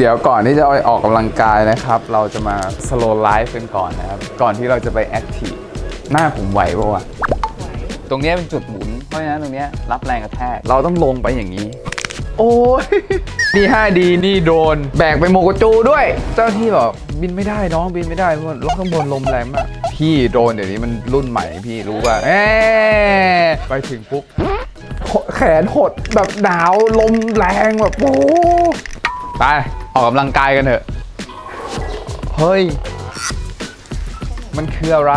เดี๋ยวก่อนที่จะไปออกกำลังกายนะครับ เราจะมา slow life กันก่อนนะครับ ก่อนที่เราจะไป active หน้าผมไหวปะวะตรงเนี้ยเป็นจุดหมุน เพราะฉะนั้นตรงเนี้ยรับแรงกระแทก เราต้องลงไปอย่างนี้ โอ้ย นี่ 5D นี่โดรนแบกไปโมโกจูด้วย เจ้าหน้าที่บอกบินไม่ได้น้องบินไม่ได้เพราะล็อกข้างบนลมแรงมาก พี่โดรนเดี๋ยวนี้มันรุ่นใหม่พี่รู้ป่ะเอ๊ไปถึงปุ๊บแขนหดแบบหนาวลมแรงแบบโอ้โหไป ออกกำลังกายกันเถอะ เฮ้ย มันคืออะไร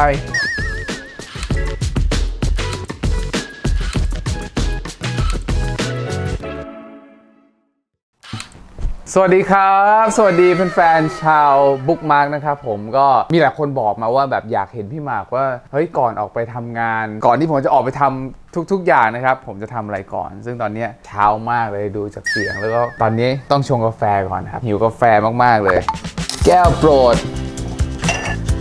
สวัสดีครับ สวัสดีแฟนๆชาวบุ๊กมาร์กนะครับผมก็มีหลายคนบอกมาว่าแบบอยากเห็นพี่หมากว่าเฮ้ยก่อนออกไปทำงาน ก่อนที่ผมจะออกไปทำทุก ๆ อย่างนะครับ ผมจะทำอะไรก่อน ซึ่งตอนนี้เช้ามากเลยดูจากเสียงแล้วก็ตอนนี้ต้องชงกาแฟก่อนครับหิวกาแฟมากๆเลย แก้วโปรด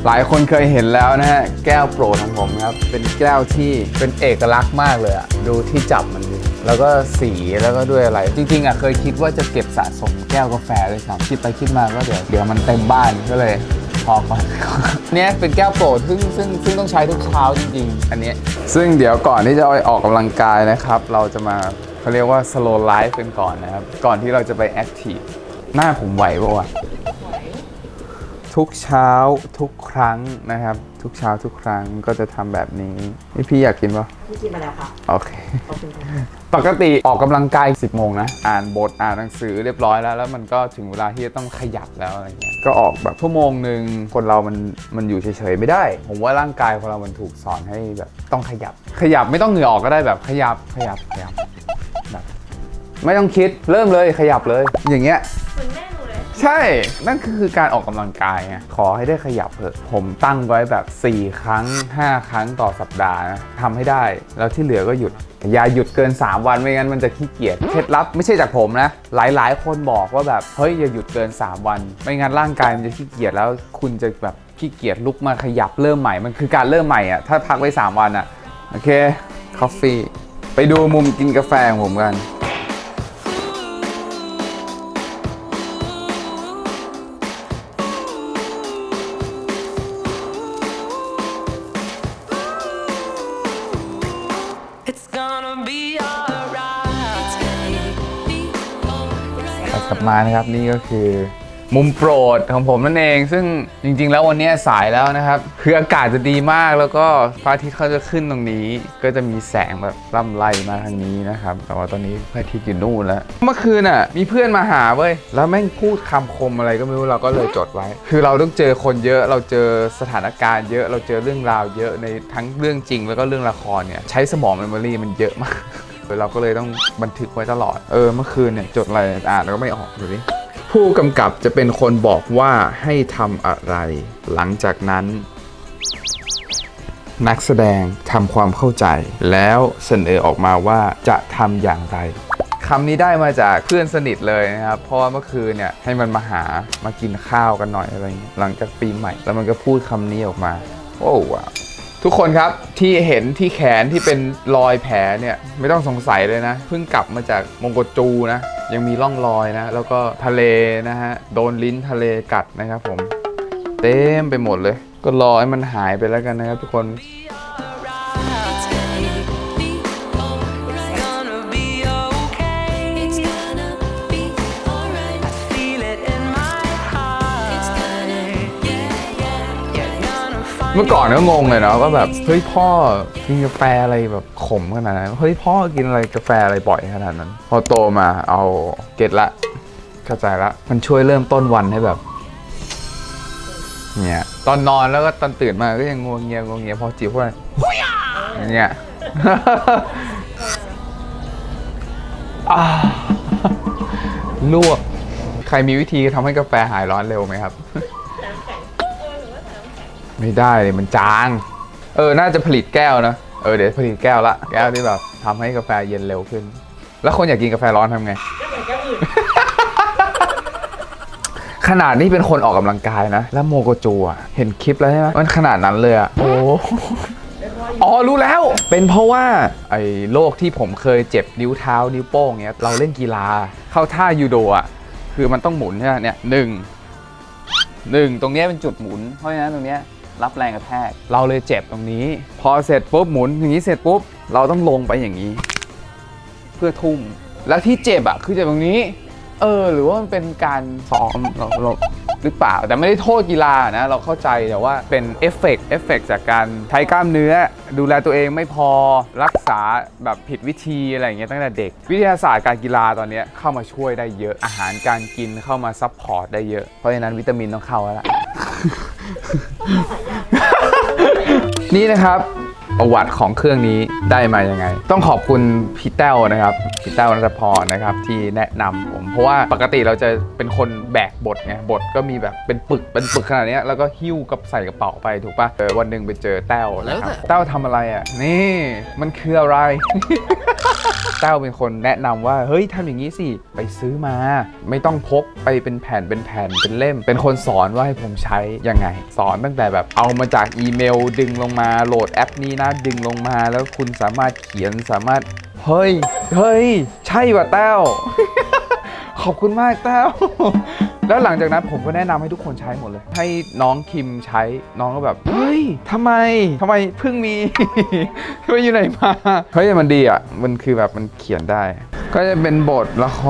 หลายคนเคยเห็นแล้วนะฮะแก้วโปรดของผมครับเป็นแก้วที่เป็นเอกลักษณ์มากเลยอะดูที่จับมัน แล้วก็สีแล้วก็ด้วยอะไร จริงๆอะเคยคิดว่าจะเก็บสะสมแก้วกาแฟเลยครับคิดไปคิดมาก็เดี๋ยวเดี๋ยวมันเต็มบ้านก็เลยพอก่อน เนี่ยเป็นแก้วโปรดซึ่งซึ่งซึ่งต้องใช้ทุกเช้าจริงๆ อันเนี้ยซึ่งเดี๋ยวก่อนที่จะไปออกกำลังกายนะครับ เราจะมาเขาเรียกว่า slow life กันก่อนนะครับ ก่อนที่เราจะไป active หน้าผมไหวปะวะ ทุกเช้าทุกครั้งนะครับ ทุกเช้าทุกครั้งก็จะทำแบบนี้นี่พี่อยากกินปะพี่กินมาแล้วค่ะโอเค ขอบคุณค่ะปกติออกกำลังกาย 10 โมงนะ อ่านบท อ่านหนังสือเรียบร้อยแล้ว แล้วมันก็ถึงเวลาที่จะต้องขยับแล้วอะไรเงี้ย ก็ออกแบบชั่วโมงหนึ่งคนเรามันมันอยู่เฉยๆไม่ได้ ผมว่าร่างกายของเรามันถูกสอนให้แบบต้องขยับ ขยับไม่ต้องเหงื่อออกก็ได้แบบขยับขยับขยับแบบไม่ต้องคิดเริ่มเลยขยับเลย อย่างเงี้ยเหมือนแม่หนูเลย ใช่ นั่นคือการออกกำลังกายไงขอให้ได้ขยับเถอะ ผมตั้งไว้แบบ 4 ครั้ง 5 ครั้งต่อสัปดาห์นะทำให้ได้ แล้วที่เหลือก็หยุด อย่าหยุดเกิน 3 วันไม่งั้นมันจะขี้เกียจ เคล็ดลับไม่ใช่จากผมนะ หลายๆ คนบอกว่าแบบ เฮ้ยอย่าหยุดเกิน 3 วัน ไม่งั้นร่างกายมันจะขี้เกียจแล้วคุณจะแบบขี้เกียจลุกมาขยับเริ่มใหม่ มันคือการเริ่มใหม่อะถ้าพักไว้ 3 วันอะโอเค คอฟฟี่ ไปดูมุมกินกาแฟของผมกัน กลับมานะครับนี่ก็คือ มุมโปรดของผมนั่นเอง ซึ่งจริง ๆ แล้ววันนี้สายแล้วนะครับคืออากาศจะดีมากแล้วก็พระอาทิตย์เขาจะขึ้นตรงนี้ ก็จะมีแสงแบบล่ำไล่มาทางนี้นะครับ แต่ว่าตอนนี้พระอาทิตย์อยู่นู่นแล้วเมื่อคืนอะ มีเพื่อนมาหาเว้ยแล้วแม่งพูดคำคมอะไรก็ไม่รู้เราก็เลยจดไว้ คือเราต้องเจอคนเยอะเราเจอสถานการณ์เยอะเราเจอเรื่องราวเยอะในทั้งเรื่องจริงแล้วก็เรื่องละครเนี่ยใช้สมองเมมโมรีมันเยอะมาก เราก็เลยต้องบันทึกไว้ตลอด เออเมื่อคืนเนี่ยจดอะไรอ่านแล้วก็ไม่ออกดูดิผู้กำกับจะเป็นคนบอกว่าให้ทำอะไร หลังจากนั้น นักแสดงทำความเข้าใจ แล้วเสนอออกมาว่าจะทำอย่างไรคำนี้ได้มาจากเพื่อนสนิทเลยนะครับ เพราะว่าเมื่อคืนเนี่ยให้มันมาหามากินข้าวกันหน่อยอะไรเงี้ยหลังจากปีใหม่ แล้วมันก็พูดคำนี้ออกมาโอ้ว้าว ทุกคนครับที่เห็นที่แขนที่เป็นรอยแผลเนี่ยไม่ต้องสงสัยเลยนะ เพิ่งกลับมาจากมงโกจูนะ ยังมีร่องรอยนะ แล้วก็ทะเลนะฮะ โดนลิ้นทะเลกัดนะครับผม เต็มไปหมดเลย ก็รอให้มันหายไปแล้วกันนะครับทุกคน เมื่อก่อนก็งงเลยเนาะว่าแบบเฮ้ยพ่อกินกาแฟอะไรแบบขมขนาดนั้นเฮ้ยพ่อกินอะไรกาแฟอะไรบ่อยขนาดนั้น พอโตมาเอาเก็ตละเข้าใจละมันช่วยเริ่มต้นวันให้แบบเนี่ยตอนนอนแล้วก็ตอนตื่นมาก็ยังงวงเงียงวงเงียพอจิบเข้าไปเนี่ยอ่าลวก ใครมีวิธีทำให้กาแฟหายร้อนเร็วไหมครับ ไม่ได้เลยมันจาง เออ น่าจะผลิตแก้วนะ เออ เดี๋ยวผลิตแก้วละ แก้วที่แบบทำให้กาแฟเย็นเร็วขึ้น แล้วคนอยากกินกาแฟร้อนทำไง ขนาดนี้เป็นคนออกกำลังกายนะ แล้วโมโกจูอะ เห็นคลิปแล้วใช่ไหมมันขนาดนั้นเลยอะ โอ้อ๋อรู้แล้ว เป็นเพราะว่าไอ้โรคที่ผมเคยเจ็บนิ้วเท้านิ้วโป้งเงี้ย เราเล่นกีฬาเข้าท่ายูโดอะ คือมันต้องหมุนใช่ไหมเนี่ยหนึ่งหนึ่งตรงเนี้ยเป็นจุดหมุน เพราะฉะนั้นตรงเนี้ย รับแรงกระแทก เราเลยเจ็บตรงนี้ พอเสร็จปุ๊บหมุนอย่างนี้เสร็จปุ๊บเราต้องลงไปอย่างนี้ เพื่อทุ่ม แล้วที่เจ็บอะคือเจ็บตรงนี้ เออ หรือว่ามันเป็นการซ้อมเราเราหรือเปล่า แต่ไม่ได้โทษกีฬานะ เราเข้าใจแต่ว่าเป็นเอฟเฟกต์เอฟเฟกต์จากการใช้กล้ามเนื้อ ดูแลตัวเองไม่พอรักษาแบบผิดวิธีอะไรอย่างเงี้ยตั้งแต่เด็ก วิทยาศาสตร์การกีฬาตอนนี้เข้ามาช่วยได้เยอะอาหารการกินเข้ามาซัพพอร์ตได้เยอะ เพราะฉะนั้นวิตามินต้องเข้าแล้วล่ะ นี่นะครับ ประวัติของเครื่องนี้ได้มายังไง ต้องขอบคุณพี่แต้วนะครับพี่แต้วนัทพรนะครับที่แนะนำผม เพราะว่าปกติเราจะเป็นคนแบกบทไงบทก็มีแบบเป็นปึกเป็นปึกขนาดเนี้ยแล้วก็หิ้วกับใส่กระเป๋าไปถูกปะเออวันหนึ่งไปเจอแต้วนะครับแต้วทำอะไรอะนี่มันคืออะไรแต้วเป็นคนแนะนำว่าเฮ้ยทำอย่างนี้สิไปซื้อมา ไม่ต้องพกไปเป็นแผ่นเป็นแผ่นเป็นเล่ม เป็นคนสอนว่าให้ผมใช้ยังไง สอนตั้งแต่แบบเอามาจากอีเมลดึงลงมาโหลดแอปนี้นะดึงลงมาแล้วคุณสามารถเขียนสามารถ เฮ้ย เฮ้ย ใช่ว่ะแต้ว ขอบคุณมากแต้ว แล้วหลังจากนั้นผมก็แนะนำให้ทุกคนใช้หมดเลย ให้น้องคิมใช้น้องก็แบบ เฮ้ยทำไมทำไมเพิ่งมีไมอยู่ไหนมา เฮ้ยมันดีอะ มันคือแบบมันเขียนได้ ก็จะเป็นบทละค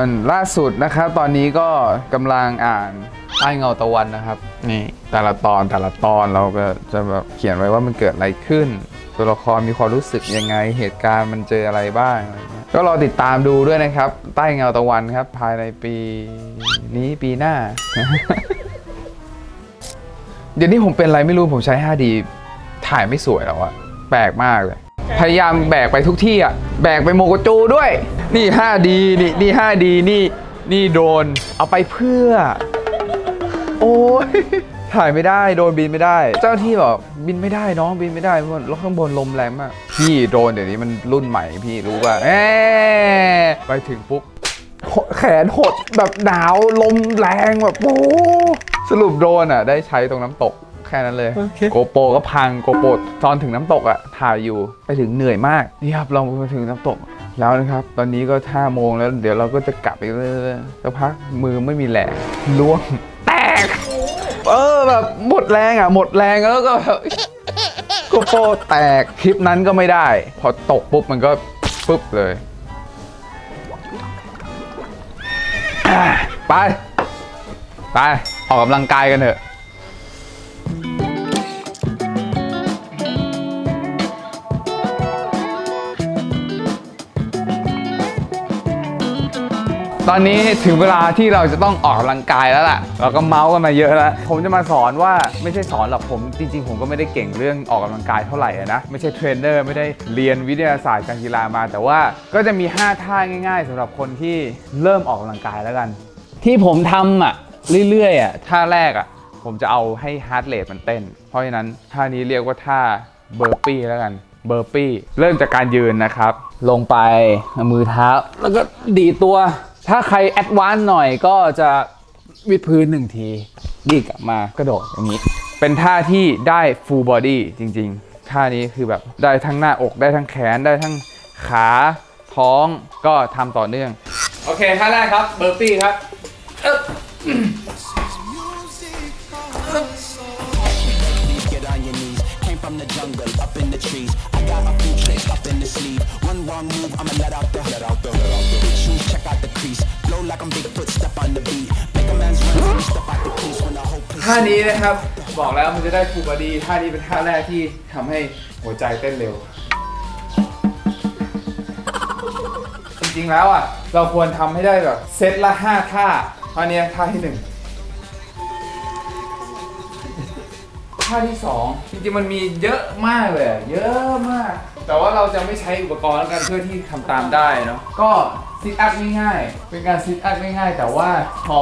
รล่าสุดนะครับ ตอนนี้ก็กำลังอ่าน ใต้เงาตะวันนะครับ นี่แต่ละตอนแต่ละตอนเราก็จะแบบเขียนไว้ว่ามันเกิดอะไรขึ้น ตัวละครมีความรู้สึกยังไง เหตุการณ์มันเจออะไรบ้างอะไรเงี้ยก็รอติดตามดูด้วยนะครับ ใต้เงาตะวันครับ ภายในปีนี้ปีหน้า เดี๋ยวนี้ผมเป็นอะไรไม่รู้ผมใช้ 5D ถ่ายไม่สวยแล้วอะแปลกมากเลย พยายามแบกไปทุกที่อะแบกไปโมโกจูด้วย นี่ 5D นี่นี่ 5D นี่นี่โดรนเอาไปเพื่อ โอ้ยถ่ายไม่ได้โดรนบินไม่ได้ เจ้าหน้าที่บอกบินไม่ได้น้องบินไม่ได้เพราะว่าแล้วข้างบนลมแรงมากพี่โดรนเดี๋ยวนี้มันรุ่นใหม่พี่รู้ป่ะเอ๊ไปถึงปุ๊บแขนหดแบบหนาวลมแรงแบบโอ้สรุปโดรนอะ ได้ใช้ตรงน้ำตกแค่นั้นเลย โกโปรก็พังโกโปรตอนถึงน้ำตกอะถ่ายอยู่ไปถึงเหนื่อยมากนี่ครับเราไปถึงน้ำตกแล้วนะครับ ตอนนี้ก็ห้าโมงแล้วเดี๋ยวเราก็จะกลับไปเรื่อยๆสักพักมือไม่มีแรงล่วงแตก เออแบบหมดแรงอะ หมดแรงแล้วก็แบบโกโปแตกคลิปนั้นก็ไม่ได้ พอตกปุ๊บมันก็ปุ๊บเลยไป ไป ออกกำลังกายกันเถอะ ตอนนี้ถึงเวลาที่เราจะต้องออกกำลังกายแล้วล่ะ เราก็เมาส์กันมาเยอะแล้ว ผมจะมาสอนว่าไม่ใช่สอนหรอกผมจริง ๆ ผมก็ไม่ได้เก่งเรื่องออกกำลังกายเท่าไหร่อะนะ ไม่ใช่เทรนเนอร์ ไม่ได้เรียนวิทยาศาสตร์การกีฬามา แต่ว่าก็จะมี 5 ท่าง่าย ๆสำหรับคนที่เริ่มออกกำลังกายแล้วกัน ที่ผมทำอะเรื่อยๆอะท่าแรกอะผมจะเอาให้ฮาร์ดเรทมันเต้น เพราะฉะนั้นท่านี้เรียกว่าท่าเบอร์ปี้แล้วกัน เบอร์ปี้ เริ่มจากการยืนนะครับ ลงไปเอามือเท้า แล้วก็ดีดตัว ถ้าใครแอดวานซ์หน่อยก็จะวิดพื้นหนึ่งทีดีดกลับมากระโดดอย่างนี้ เป็นท่าที่ได้ full body จริงๆ ท่านี้คือแบบได้ทั้งหน้าอกได้ทั้งแขนได้ทั้งขาท้องก็ทำต่อเนื่อง โอเคท่าแรกครับเบอร์ปี้ครับ from the jungle, up in the trees. I got a few tricks up in the sleeve. One wrong move, I'ma let out the let out the let out the big shoes. Check out the crease. Blow like I'm Bigfoot, step on the beat. Make a man's run step out the crease. When the whole place ท่านี้นะครับ บอกแล้วมันจะได้ฟูบอดีท่านี้เป็นท่าแรกที่ทำให้หัวใจเต้นเร็ว จริงๆแล้วอะ เราควรทำให้ได้แบบเซตละ 5 ท่าท่านี้ท่าที่ 1 ท่าที่2จริงๆมันมีเยอะมากเลยอะเยอะมาก แต่ว่าเราจะไม่ใช้อุปกรณ์แล้วกันเพื่อที่ทำตามได้เนาะก็ซิทอัพง่ายๆเป็นการซิทอัพง่ายๆ แต่ว่าพอ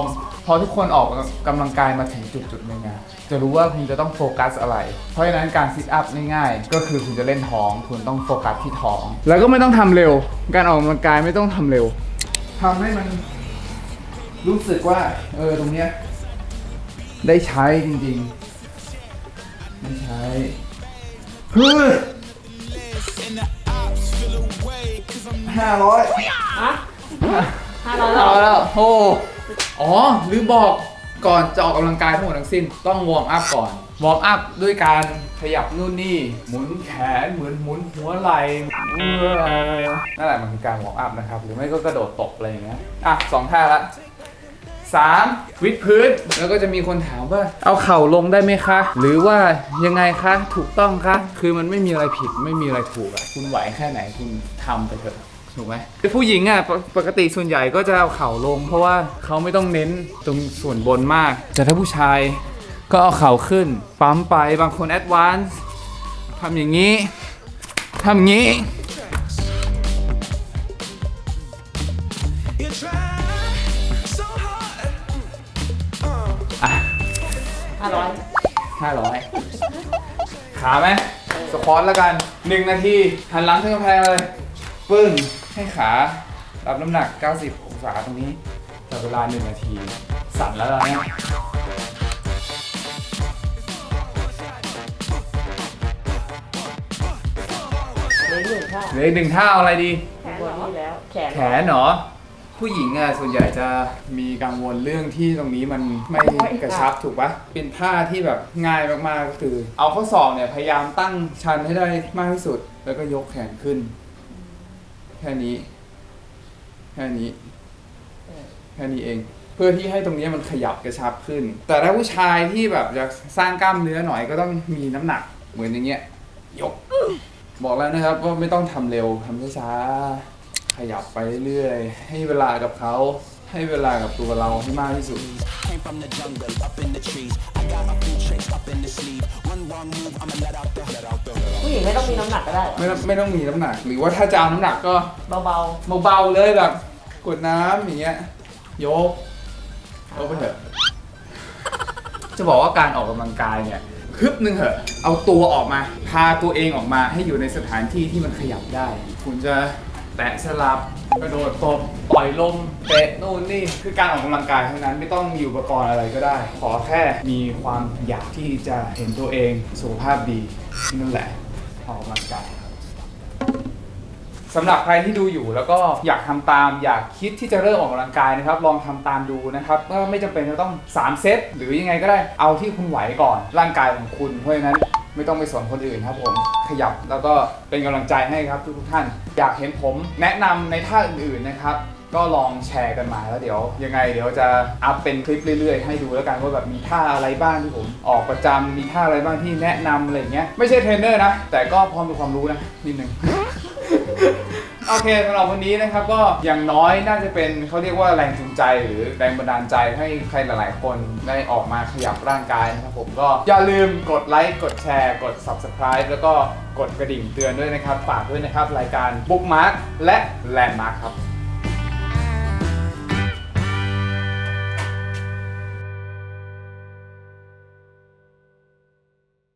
พอทุกคนออกกำลังกายมาถึงจุดจุดๆหนึ่งอะจะรู้ว่าคุณจะต้องโฟกัสอะไร เพราะฉะนั้นการซิทอัพง่ายๆก็คือคุณจะเล่นท้อง คุณต้องโฟกัสที่ท้อง แล้วก็ไม่ต้องทำเร็ว การออกกำลังกายไม่ต้องทำเร็วทำให้มัน รู้สึกว่า เออ ตรงเนี้ย ได้ใช้จริงๆ ไม่ใช่เฮ้ยห้าร้อยห้าร้อยห้าร้อยแล้วโอ้อ๋อหรือบอกก่อนจะออกกำลังกายทั้งหมดทั้งสิ้น ต้องวอร์มอัพก่อน วอร์มอัพด้วยการขยับนู่นนี่ หมุนแขนเหมือนหมุนหัวไหล่นั่นแหละมันคือการวอร์มอัพนะครับ หรือไม่ก็กระโดดตบอะไรอย่างเงี้ยอะสองท่าละ สามวิดพื้น แล้วก็จะมีคนถามว่า เอาเข่าลงได้ไหมคะ หรือว่ายังไงคะ ถูกต้องคะ คือมันไม่มีอะไรผิดไม่มีอะไรถูกอะคุณไหวแค่ไหนคุณทำไปเถอะถูกไหมผู้หญิงอะปปกติส่วนใหญ่ก็จะเอาเข่าลง เพราะว่าเขาไม่ต้องเน้นตรงส่วนบนมาก แต่ถ้าผู้ชายก็เอาเข่าขึ้น ปั๊มไปบางคนแอดวานซ์ทำอย่างนี้ทำอย่างนี้ 500 ขาไหมสควอตแล้วกัน 1 นาทีหันหลังขึ้นกำแพงเลย ปึ้ง ให้ขา รับน้ำหนัก 90 องศาตรงนี้แต่เวลา 1 นาที สั่นแล้วเรเนี่ยเลยหนึ่งท่าเลยหนึ่งท่าอะไรดี แขนเหรอ นี่แล้ว แขนแขนหรอ ผู้หญิงอะส่วนใหญ่จะมีกังวลเรื่องที่ตรงนี้มันไม่กระชับถูกปะเป็นท่าที่แบบง่ายมากๆก็คือ เอาข้อศอกเนี่ยพยายามตั้งชันให้ได้มากที่สุด แล้วก็ยกแขนขึ้น แค่นี้ แค่นี้ แค่นี้เอง เพื่อที่ให้ตรงนี้มันขยับกระชับขึ้น แต่ถ้าผู้ชายที่แบบอยากสร้างกล้ามเนื้อหน่อยก็ต้องมีน้ำหนักเหมือนอย่างเงี้ยยก บอกแล้วนะครับว่าไม่ต้องทำเร็วทำช้าๆข ยับไปเรื่อยๆ ให้เวลากับเขา ให้เวลากับตัวเราให้มากที่สุด Came from the jungle, up in the trees. I got a few tricks up in the sleeve. One wrong move, I'ma let out the let out the let out. ผู้หญิงไม่ต้องมีน้ำหนักก็ได้ไม่ต้องไม่ต้องมีน้ำหนัก หรือว่าถ้าจะเอาน้ำหนักก็เบาเบาๆเลยแบบกดน้ำอย่างเงี้ยยกยกไปเถอะ จะบอกว่าการออกกำลังกายเนี่ยฮึบหนึ่งเหอะเอาตัวออกมา พาตัวเองออกมาให้อยู่ในสถานที่ที่มันขยับได้ คุณจะ แตะสลับกระโดดตบปล่อยลมเตะนู่นนี่คือการออกกำลังกายเท่านั้นไม่ต้องมีอุปกรณ์อะไรก็ได้ ขอแค่มีความอยากที่จะเห็นตัวเองสุขภาพดีนั่นแหละออกกำลังกายสำหรับใครที่ดูอยู่แล้วก็อยากทำตามอยากคิดที่จะเริ่มออกกำลังกายนะครับ ลองทำตามดูนะครับก็ไม่จำเป็นจะต้อง 3 เซตหรือยังไงก็ได้เอาที่คุณไหวก่อนร่างกายของคุณเพราะฉะนั้น ไม่ต้องไปสนคนอื่นครับผมขยับแล้วก็เป็นกำลังใจให้ครับทุกๆท่าน อยากเห็นผมแนะนำในท่าอื่นๆนะครับ ก็ลองแชร์กันมาแล้วเดี๋ยว ยังไงเดี๋ยวจะอัพเป็นคลิปเรื่อยๆ ให้ดูแล้วกันว่าแบบมีท่าอะไรบ้างที่ผม ออกประจำมีท่าอะไรบ้างที่แนะนำอะไรอย่างเงี้ยไม่ใช่เทรนเนอร์นะ แต่ก็พอมีความรู้นะนิดนึง โอเคสำหรับวันนี้นะครับก็อย่างน้อยน่าจะเป็นเขาเรียกว่าแรงจูงใจหรือแรงบันดาลใจให้ใครหลาย ๆ คนได้ออกมาขยับร่างกายนะครับผมก็อย่าลืมกดไลค์กดแชร์ กด Subscribe แล้วก็กดกระดิ่งเตือนด้วยนะครับ ฝากด้วยนะครับ รายการ Bookmark และ Landmark ครับ